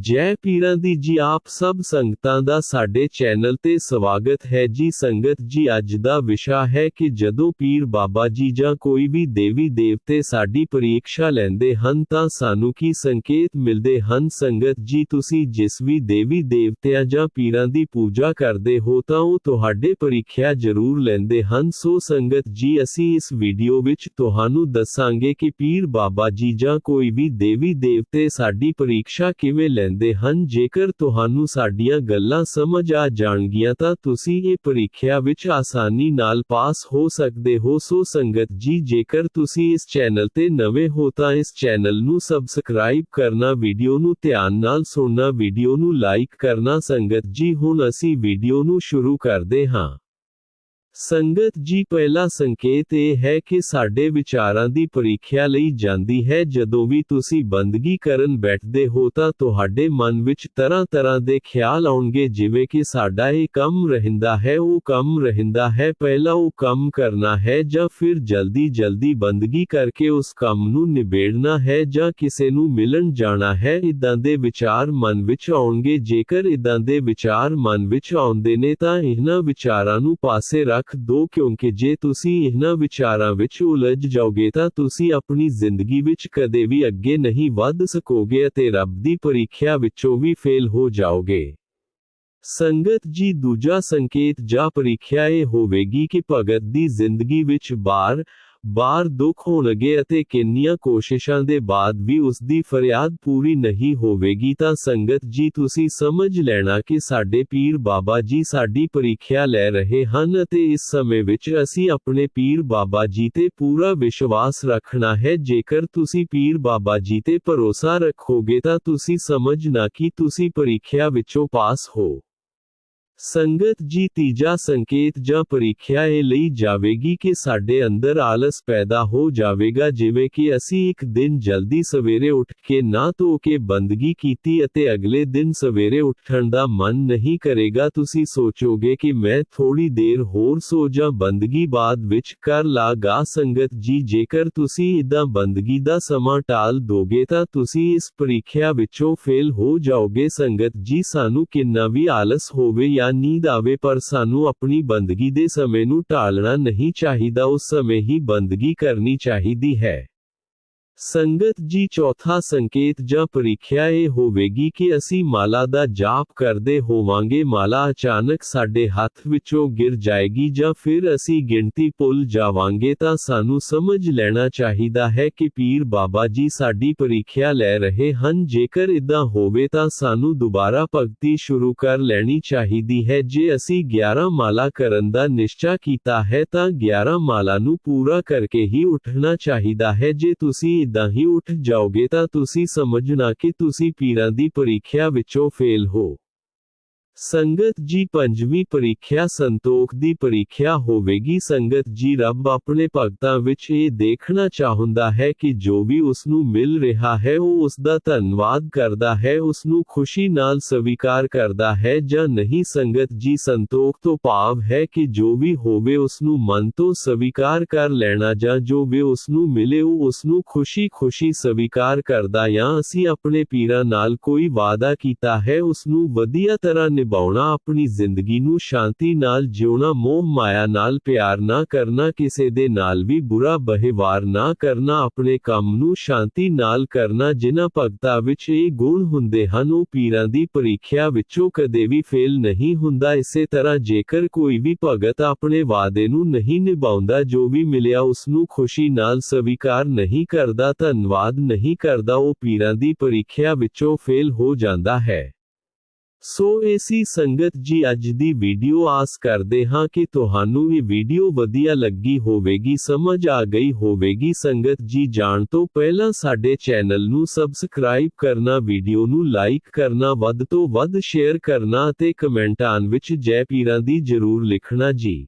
ਜੈ ਪੀਰਾਂ ਦੀ ਜੀ ਆਪ ਸਭ ਸੰਗਤਾਂ ਦਾ ਸਾਡੇ ਚੈਨਲ ਤੇ ਸਵਾਗਤ ਹੈ ਜੀ ਸੰਗਤ ਜੀ ਅੱਜ ਦਾ ਵਿਸ਼ਾ ਹੈ ਕਿ ਜਦੋਂ ਪੀਰ ਬਾਬਾ ਜੀ ਜਾਂ ਕੋਈ ਵੀ ਦੇਵੀ ਦੇਵਤੇ ਸਾਡੀ ਪਰੀਖਿਆ ਲੈਂਦੇ ਹਨ ਤਾਂ ਸਾਨੂੰ ਕੀ ਸੰਕੇਤ ਮਿਲਦੇ ਹਨ ਸੰਗਤ ਜੀ ਤੁਸੀਂ ਜਿਸ ਵੀ ਦੇਵੀ ਦੇਵਤਿਆਂ ਜਾਂ ਪੀਰਾਂ ਦੀ ਪੂਜਾ ਕਰਦੇ ਹੋ ਤਾਂ ਉਹ ਤੁਹਾਡੇ ਪਰੀਖਿਆ ਜ਼ਰੂਰ ਲੈਂਦੇ ਹਨ ਸੋ ਸੰਗਤ ਜੀ ਅਸੀਂ ਇਸ ਵੀਡੀਓ ਵਿੱਚ ਤੁਹਾਨੂੰ ਦੱਸਾਂਗੇ ਕਿ ਪੀਰ ਬਾਬਾ ਜੀ ਜਾਂ ਕੋਈ ਵੀ ਦੇਵੀ ਦੇਵਤੇ ਸਾਡੀ ਪਰੀਖਿਆ ਕਿਵੇਂ ਲੈਂਦੇ ਹਨ ਜੇਕਰ ਤੁਹਾਨੂੰ ਸਾਡੀਆਂ ਗੱਲਾਂ ਸਮਝ ਆ ਜਾਣਗੀਆਂ ਤਾਂ ਤੁਸੀਂ ਇਹ ਪ੍ਰੀਖਿਆ ਵਿੱਚ ਆਸਾਨੀ ਨਾਲ ਪਾਸ ਹੋ ਸਕਦੇ ਹੋ ਸੋ ਸੰਗਤ ਜੀ ਜੇਕਰ ਤੁਸੀਂ ਇਸ ਚੈਨਲ ਤੇ ਨਵੇਂ ਹੋ ਤਾਂ ਇਸ ਚੈਨਲ ਨੂੰ ਸਬਸਕ੍ਰਾਈਬ ਕਰਨਾ ਵੀਡੀਓ ਨੂੰ ਧਿਆਨ ਨਾਲ ਸੁਣਨਾ ਵੀਡੀਓ ਨੂੰ ਲਾਈਕ ਕਰਨਾ ਸੰਗਤ ਜੀ ਹੁਣ ਅਸੀਂ ਵੀਡੀਓ ਨੂੰ ਸ਼ੁਰੂ ਕਰਦੇ ਹਾਂ ਸੰਗਤ ਜੀ ਪਹਿਲਾ ਸੰਕੇਤ ਇਹ ਹੈ ਕਿ ਸਾਡੇ ਵਿਚਾਰਾਂ ਦੀ ਪਰੀਖਿਆ ਲਈ ਜਾਂਦੀ ਹੈ ਜਦੋਂ ਵੀ ਤੁਸੀਂ ਬੰਦਗੀ ਕਰਨ ਬੈਠਦੇ ਹੋ ਤਾਂ ਤੁਹਾਡੇ ਮਨ ਵਿੱਚ ਤਰ੍ਹਾਂ ਤਰ੍ਹਾਂ ਦੇ ਖਿਆਲ ਆਉਣਗੇ ਜਿਵੇਂ ਕਿ ਸਾਡਾ ਇਹ ਕੰਮ ਰਹਿੰਦਾ ਹੈ ਉਹ ਕੰਮ ਰਹਿੰਦਾ ਹੈ ਪਹਿਲਾਂ ਉਹ ਕੰਮ ਕਰਨਾ ਹੈ ਜਾਂ ਫਿਰ ਜਲਦੀ ਜਲਦੀ ਬੰਦਗੀ ਕਰਕੇ ਉਸ ਕੰਮ ਨੂੰ ਨਿਬੇੜਨਾ ਹੈ ਜਾਂ ਕਿਸੇ ਨੂੰ ਮਿਲਣ ਜਾਣਾ ਹੈ ਇਦਾਂ ਦੇ ਵਿਚਾਰ ਮਨ ਵਿੱਚ ਆਉਣਗੇ ਜੇਕਰ ਇਦਾਂ ਦੇ ਵਿਚਾਰ ਮਨ ਵਿੱਚ ਆਉਂਦੇ ਨੇ ਤਾਂ ਇਹਨਾਂ ਵਿਚਾਰਾਂ ਨੂੰ ਪਾਸੇ ਰੱਖ ਰੱਖ ਦੋ ਕਿਉਂਕਿ ਜੇ ਤੁਸੀਂ ਇਹਨਾਂ ਵਿਚਾਰਾਂ ਵਿੱਚ ਉਲਝ ਜਾਓਗੇ ਤਾਂ ਤੁਸੀਂ ਆਪਣੀ ਜ਼ਿੰਦਗੀ ਵਿੱਚ ਕਦੇ ਵੀ ਅੱਗੇ ਨਹੀਂ ਵੱਧ ਸਕੋਗੇ ਅਤੇ ਰੱਬ ਦੀ ਪਰੀਖਿਆ ਵਿੱਚੋਂ ਵੀ ਫੇਲ ਹੋ ਜਾਓਗੇ ਸੰਗਤ ਜੀ ਦੂਜਾ ਸੰਕੇਤ ਜਾਂ ਪਰੀਖਿਆ ਇਹ ਹੋਵੇਗੀ ਕਿ ਭਗਤ ਦੀ ਜ਼ਿੰਦਗੀ ਵਿੱਚ ਬਾਰ ਬਾਰ ਦੁੱਖ ਹੋਣਗੇ ਅਤੇ ਕਿੰਨੀਆਂ ਕੋਸ਼ਿਸ਼ਾਂ ਦੇ ਬਾਅਦ ਵੀ ਉਸ ਦੀ ਫਰਿਆਦ ਪੂਰੀ ਨਹੀਂ ਹੋਵੇਗੀ ਤਾਂ ਸੰਗਤ ਜੀ ਤੁਸੀਂ ਸਮਝ ਲੈਣਾ ਕਿ ਸਾਡੇ ਪੀਰ ਬਾਬਾ ਜੀ ਸਾਡੀ ਪਰੀਖਿਆ ਲੈ ਰਹੇ ਹਨ ਅਤੇ ਇਸ ਸਮੇਂ ਵਿੱਚ ਅਸੀਂ ਆਪਣੇ ਪੀਰ ਬਾਬਾ ਜੀ ਤੇ ਪੂਰਾ ਵਿਸ਼ਵਾਸ ਰੱਖਣਾ ਹੈ ਜੇਕਰ ਤੁਸੀਂ ਪੀਰ ਬਾਬਾ ਜੀ ਤੇ ਭਰੋਸਾ ਰੱਖੋਗੇ ਤਾਂ ਤੁਸੀਂ ਸਮਝਣਾ ਕਿ ਤੁਸੀਂ ਪਰੀਖਿਆ ਵਿੱਚੋਂ ਪਾਸ ਹੋ ਸੰਗਤ ਜੀ ਤੀਜਾ ਸੰਕੇਤ ਜਾਂ ਪਰੀਖਿਆ ਇਹ ਲਈ ਜਾਵੇਗੀ ਕਿ ਸਾਡੇ ਅੰਦਰ ਆਲਸ ਪੈਦਾ ਹੋ ਜਾਵੇਗਾ ਜਿਵੇਂ ਕਿ ਅਸੀਂ ਇੱਕ ਦਿਨ ਜਲਦੀ ਸਵੇਰੇ ਉੱਠ ਕੇ ਨਾ ਧੋ ਕੇ ਬੰਦਗੀ ਕੀਤੀ ਅਤੇ ਅਗਲੇ ਦਿਨ ਸਵੇਰੇ ਉੱਠਣ ਦਾ ਮਨ ਨਹੀਂ ਕਰੇਗਾ ਤੁਸੀਂ ਸੋਚੋਗੇ ਕਿ ਮੈਂ ਥੋੜੀ ਦੇਰ ਹੋਰ ਸੋ ਜਾਂ ਬੰਦਗੀ ਬਾਅਦ ਵਿੱਚ ਕਰ ਲਾਗਾ ਸੰਗਤ ਜੀ ਜੇਕਰ ਤੁਸੀਂ ਇਦਾਂ ਬੰਦਗੀ ਦਾ ਸਮਾਂ ਟਾਲ ਦੋਗੇ ਤਾਂ ਤੁਸੀਂ ਇਸ ਪਰੀਖਿਆ ਵਿੱਚੋਂ ਫੇਲ ਹੋ ਜਾਓਗੇ ਸੰਗਤ ਜੀ ਸਾਨੂੰ ਕਿੰਨਾ ਵੀ ਆਲਸ ਹੋਵੇ ਜਾਂ ਨੀਂਦ ਆਵੇ ਪਰ ਸਾਨੂੰ ਆਪਣੀ ਬੰਦਗੀ ਦੇ ਸਮੇਂ ਨੂੰ ਟਾਲਣਾ ਨਹੀਂ ਚਾਹੀਦਾ ਉਸ ਸਮੇਂ ਹੀ ਬੰਦਗੀ ਕਰਨੀ ਚਾਹੀਦੀ ਹੈ ਸੰਗਤ ਜੀ ਚੌਥਾ ਸੰਕੇਤ ਜਾਂ ਪ੍ਰੀਖਿਆ ਇਹ ਹੋਵੇਗੀ ਕਿ ਅਸੀਂ ਮਾਲਾ ਦਾ ਜਾਪ ਕਰਦੇ ਹੋਵਾਂਗੇ ਮਾਲਾ ਅਚਾਨਕ ਸਾਡੇ ਹੱਥ ਵਿੱਚੋਂ ਗਿਰ ਜਾਏਗੀ ਜਾਂ ਫਿਰ ਅਸੀਂ ਗਿਣਤੀ ਭੁੱਲ ਜਾਵਾਂਗੇ ਤਾਂ ਸਾਨੂੰ ਸਮਝ ਲੈਣਾ ਚਾਹੀਦਾ ਹੈ ਕਿ ਪੀਰ ਬਾਬਾ ਜੀ ਸਾਡੀ ਪ੍ਰੀਖਿਆ ਲੈ ਰਹੇ ਹਨ ਜੇਕਰ ਇਦਾਂ ਹੋਵੇ ਤਾਂ ਸਾਨੂੰ ਦੁਬਾਰਾ ਭਗਤੀ ਸ਼ੁਰੂ ਕਰ ਲੈਣੀ ਚਾਹੀਦੀ ਹੈ ਜੇ ਅਸੀਂ 11 ਮਾਲਾ ਕਰਨ ਦਾ ਨਿਸ਼ਚਾ ਕੀਤਾ ਹੈ ਤਾਂ 11 ਮਾਲਾ ਨੂੰ ਪੂਰਾ ਕਰਕੇ ਹੀ ਉੱਠਣਾ ਚਾਹੀਦਾ ਹੈ ਜੇ ਤੁਸੀਂ ਇਦਾਂ ਹੀ ਉੱਠ ਜਾਓਗੇ ਤਾਂ ਤੁਸੀਂ ਸਮਝਣਾ ਕਿ ਤੁਸੀਂ ਪੀਰਾਂ ਦੀ ਪਰੀਖਿਆ ਵਿੱਚੋਂ ਫੇਲ ਹੋ ਸੰਗਤ ਜੀ ਪੰਜਵੀਂ ਪਰੀਖਿਆ ਸੰਤੋਖ ਦੀ ਪਰੀਖਿਆ ਹੋਵੇਗੀ ਸੰਗਤ ਜੀ ਰੱਬ ਆਪਣੇ ਭਗਤਾਂ ਵਿੱਚ ਇਹ ਦੇਖਣਾ ਚਾਹੁੰਦਾ ਹੈ ਕਿ ਜੋ ਵੀ ਉਸ ਨੂੰ ਮਿਲ ਰਿਹਾ ਹੈ ਉਹ ਉਸ ਦਾ ਧੰਨਵਾਦ ਕਰਦਾ ਹੈ ਉਸ ਨੂੰ ਖੁਸ਼ੀ ਨਾਲ ਸਵੀਕਾਰ ਕਰਦਾ ਹੈ ਜਾਂ ਨਹੀਂ ਸੰਗਤ ਜੀ ਸੰਤੋਖ ਤੋਂ ਭਾਵ ਹੈ ਕਿ ਜੋ ਵੀ ਹੋਵੇ ਉਸ ਨੂੰ ਮਨ ਤੋਂ ਸਵੀਕਾਰ ਕਰ ਲੈਣਾ ਜਾਂ ਜੋ ਵੀ ਉਸ ਨੂੰ ਮਿਲੇ ਉਹ ਉਸ ਨੂੰ ਖੁਸ਼ੀ-ਖੁਸ਼ੀ ਸਵੀਕਾਰ ਕਰਦਾ ਜਾਂ ਅਸੀਂ ਆਪਣੇ ਪੀਰਾਂ ਨਾਲ ਕੋਈ ਵਾਅਦਾ ਕੀਤਾ ਹੈ ਉਸ ਨੂੰ ਵਧੀਆ ਤਰ੍ਹਾਂ ਨਿਭਾਉਣਾ ਆਪਣੀ ਜ਼ਿੰਦਗੀ ਨੂੰ ਸ਼ਾਂਤੀ ਨਾਲ ਜਿਉਣਾ ਮੋਹ ਮਾਇਆ ਨਾਲ ਪਿਆਰ ਨਾ ਕਰਨਾ ਕਿਸੇ ਦੇ ਨਾਲ ਵੀ ਬੁਰਾ ਬਹਿਵਾਰ ਨਾ ਕਰਨਾ ਆਪਣੇ ਕੰਮ ਨੂੰ ਸ਼ਾਂਤੀ ਨਾਲ ਕਰਨਾ ਜਿਨ੍ਹਾਂ ਭਗਤਾਂ ਵਿੱਚ ਇਹ ਗੁਣ ਹੁੰਦੇ ਹਨ ਉਹ ਪੀਰਾਂ ਦੀ ਪਰੀਖਿਆ ਵਿੱਚੋਂ ਕਦੇ ਵੀ ਫੇਲ ਨਹੀਂ ਹੁੰਦਾ ਇਸੇ ਤਰ੍ਹਾਂ ਜੇਕਰ ਕੋਈ ਵੀ ਭਗਤ ਆਪਣੇ ਵਾਅਦੇ ਨੂੰ ਨਹੀਂ ਨਿਭਾਉਂਦਾ ਜੋ ਵੀ ਮਿਲਿਆ ਉਸ ਨੂੰ ਖੁਸ਼ੀ ਨਾਲ ਸਵੀਕਾਰ ਨਹੀਂ ਕਰਦਾ ਧੰਨਵਾਦ ਨਹੀਂ ਕਰਦਾ ਉਹ ਪੀਰਾਂ ਦੀ ਪਰੀਖਿਆ ਵਿੱਚੋਂ ਫੇਲ ਹੋ ਜਾਂਦਾ ਹੈ ਸੋ ਏਸੀ ਸੰਗਤ ਜੀ, ਅੱਜ ਦੀ ਵੀਡੀਓ ਆਸ ਕਰਦੇ ਹਾਂ ਕਿ ਤੁਹਾਨੂੰ ਇਹ ਵੀਡੀਓ ਵਧੀਆ ਲੱਗੀ ਹੋਵੇਗੀ, ਸਮਝ ਆ ਗਈ ਹੋਵੇਗੀ। ਸੰਗਤ ਜੀ, ਜਾਣ ਤੋਂ ਪਹਿਲਾਂ ਸਾਡੇ ਚੈਨਲ ਨੂੰ ਸਬਸਕ੍ਰਾਈਬ ਕਰਨਾ, ਵੀਡੀਓ ਨੂੰ ਲਾਈਕ ਕਰਨਾ, ਵੱਧ ਤੋਂ ਵੱਧ ਸ਼ੇਅਰ ਕਰਨਾ ਅਤੇ ਕਮੈਂਟਾਂ ਵਿੱਚ ਜੈ ਪੀਰਾਂ ਦੀ ਜਰੂਰ ਲਿਖਣਾ ਜੀ।